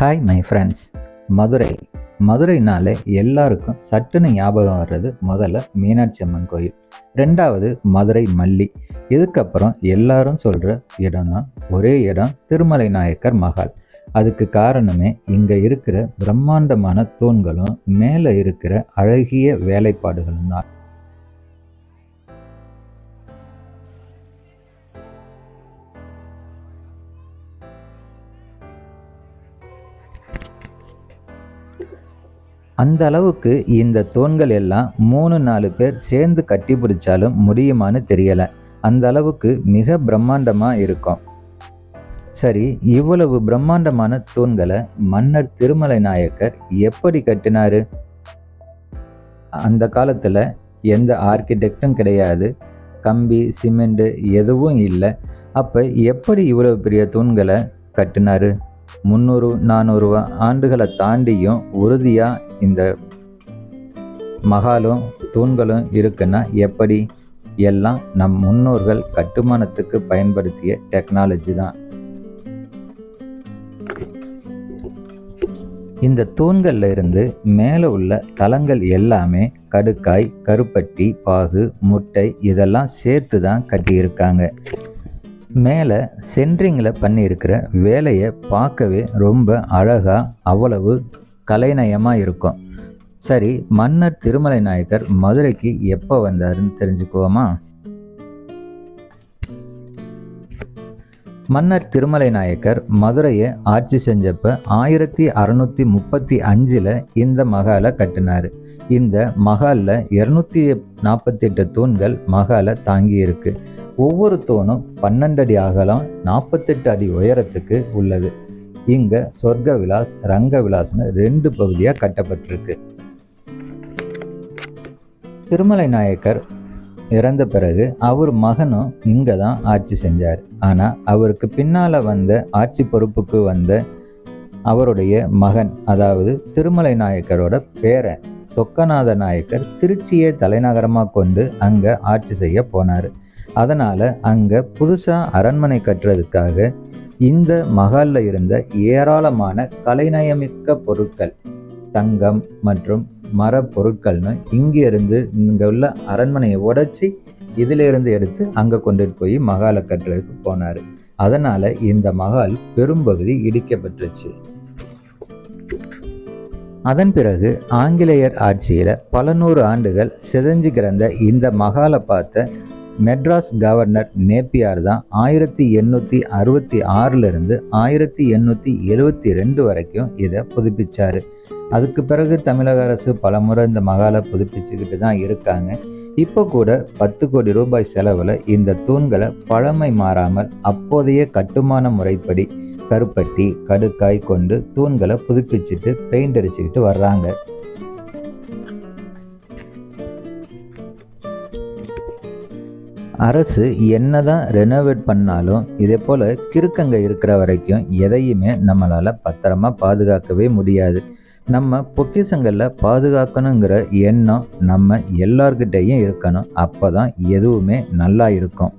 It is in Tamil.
Hi my friends Madurai. மதுரைனாலே எல்லாருக்கும் சட்டுன்னு ஞாபகம் வர்றது முதல்ல மீனாட்சி அம்மன் கோயில். ரெண்டாவது மதுரை மல்லி. இதுக்கப்புறம் எல்லாரும் சொல்கிற இடம்னா ஒரே இடம் திருமலை நாயக்கர் மகால் அதுக்கு காரணமே இங்கே இருக்கிற பிரம்மாண்டமான தூண்களும் மேலே இருக்கிற அழகிய வேலைப்பாடுகளும் தான் அந்த அளவுக்கு இந்த தூண்கள் எல்லாம் மூணு நாலு பேர் சேர்ந்து கட்டி பிடிச்சாலும் முடியுமான்னு தெரியலை. அந்த அளவுக்கு மிக பிரம்மாண்டமாக இருக்கும். சரி இவ்வளவு பிரம்மாண்டமான தூண்களை மன்னர் திருமலை நாயக்கர் எப்படி கட்டினாரு? அந்த காலத்தில் எந்த ஆர்கிடெக்டும் கிடையாது. கம்பி சிமெண்ட் எதுவும் இல்லை. அப்போ எப்படி இவ்வளவு பெரிய தூண்களை கட்டினாரு? முந்நூறு நானூறு ஆண்டுகளை தாண்டியும் உறுதியாக இந்த மகாலும் தூண்களும் இருக்குன்னா எப்படி? எல்லாம் நம் முன்னோர்கள் கட்டுமானத்துக்கு பயன்படுத்திய டெக்னாலஜி தான். இந்த தூண்கள்ல இருந்து மேலே உள்ள தளங்கள் எல்லாமே கடுக்காய் கருப்பட்டி பாகு முட்டை இதெல்லாம் சேர்த்து தான் கட்டியிருக்காங்க. மேலே சென்ட்ரிங்கில் பண்ணியிருக்கிற வேலையை பார்க்கவே ரொம்ப அழகாக அவ்வளவு கலைநயமாக இருக்கும். சரி மன்னர் திருமலை நாயக்கர் மதுரைக்கு எப்போ வந்தாருன்னு தெரிஞ்சுக்குவோமா? மன்னர் திருமலை நாயக்கர் மதுரையை ஆட்சி செஞ்சப்ப ஆயிரத்தி அறநூற்றி முப்பத்தி அஞ்சில் இந்த மகாலை கட்டினார். இந்த மகாலில் இரநூத்தி நாற்பத்தெட்டு தூண்கள் மகாலை தாங்கி இருக்கு ஒவ்வொரு தூணும் பன்னெண்டு அடி அகலம் நாற்பத்தெட்டு அடி உயரத்துக்கு உள்ளது. இங்கே சொர்க்க விலாஸ் ரங்க விலாஸ்னு ரெண்டு பகுதியாக கட்டப்பட்டிருக்கு. திருமலை நாயக்கர் இறந்த பிறகு அவர் மகனும் இங்கே தான் ஆட்சி செஞ்சார். ஆனால் அவருக்கு பின்னால் வந்த ஆட்சி பொறுப்புக்கு வந்த அவருடைய மகன் அதாவது திருமலை நாயக்கரோட பேரன் சொக்கநாத நாயக்கர் திருச்சியை தலைநகரமாக கொண்டு அங்கே ஆட்சி செய்ய போனார். அதனால் அங்கே புதுசாக அரண்மனை கட்டுறதுக்காக இந்த மகாலில் இருந்த ஏராளமான கலைநயமிக்க பொருட்கள் தங்கம் மற்றும் மர பொருட்கள்னு இங்கிருந்து இங்கே உள்ள அரண்மனையை உடைச்சி இதிலிருந்து எடுத்து அங்கே கொண்டுட்டு போய் மகாலை கட்டுறதுக்கு போனார். அதனால் இந்த மகால் பெரும்பகுதி இடிக்கப்பட்டுருச்சு. அதன் பிறகு ஆங்கிலேயர் ஆட்சியில் பல நூறு ஆண்டுகள் சிதைஞ்சு கிடந்த இந்த மகாலை பார்த்த மெட்ராஸ் கவர்னர் நேப்பியார் தான் ஆயிரத்தி எண்ணூற்றி அறுபத்தி ஆறிலிருந்து ஆயிரத்தி எண்ணூற்றி எழுபத்தி ரெண்டு வரைக்கும் இதை புதுப்பிச்சார். அதுக்கு பிறகு தமிழக அரசு பலமுறை இந்த மகாலை புதுப்பிச்சுக்கிட்டு தான் இருக்காங்க. இப்போ கூட பத்து கோடி ரூபாய் செலவில் இந்த தூண்களை பழமை மாறாமல் அப்போதைய கட்டுமான முறைப்படி கருப்பட்டி கடுக்காய் கொண்டு தூண்களை புதுப்பிச்சுட்டு பெயிண்ட் அடிச்சுக்கிட்டு வர்றாங்க. அரசு என்ன தான் ரெனோவேட் பண்ணாலும் இதே போல் கிறுக்கங்க இருக்கிற வரைக்கும் எதையுமே நம்மளால் பத்திரமா பாதுகாக்கவே முடியாது. நம்ம பொக்கிசங்களில் பாதுகாக்கணுங்கிற எண்ணம் நம்ம எல்லார்கிட்டேயும் இருக்கணும். அப்போ தான் எதுவுமே நல்லா இருக்கும்.